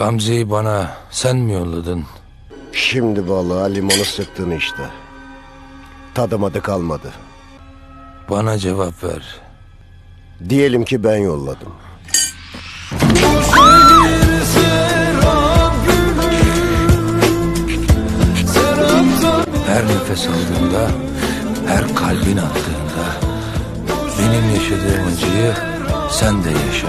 Gamze'yi bana sen mi yolladın? Şimdi balığa limonu sıktın işte. Tadımadı kalmadı. Bana cevap ver. Diyelim ki ben yolladım. Her nefes aldığında, her kalbin attığında benim yaşadığım acıyı sen de yaşa.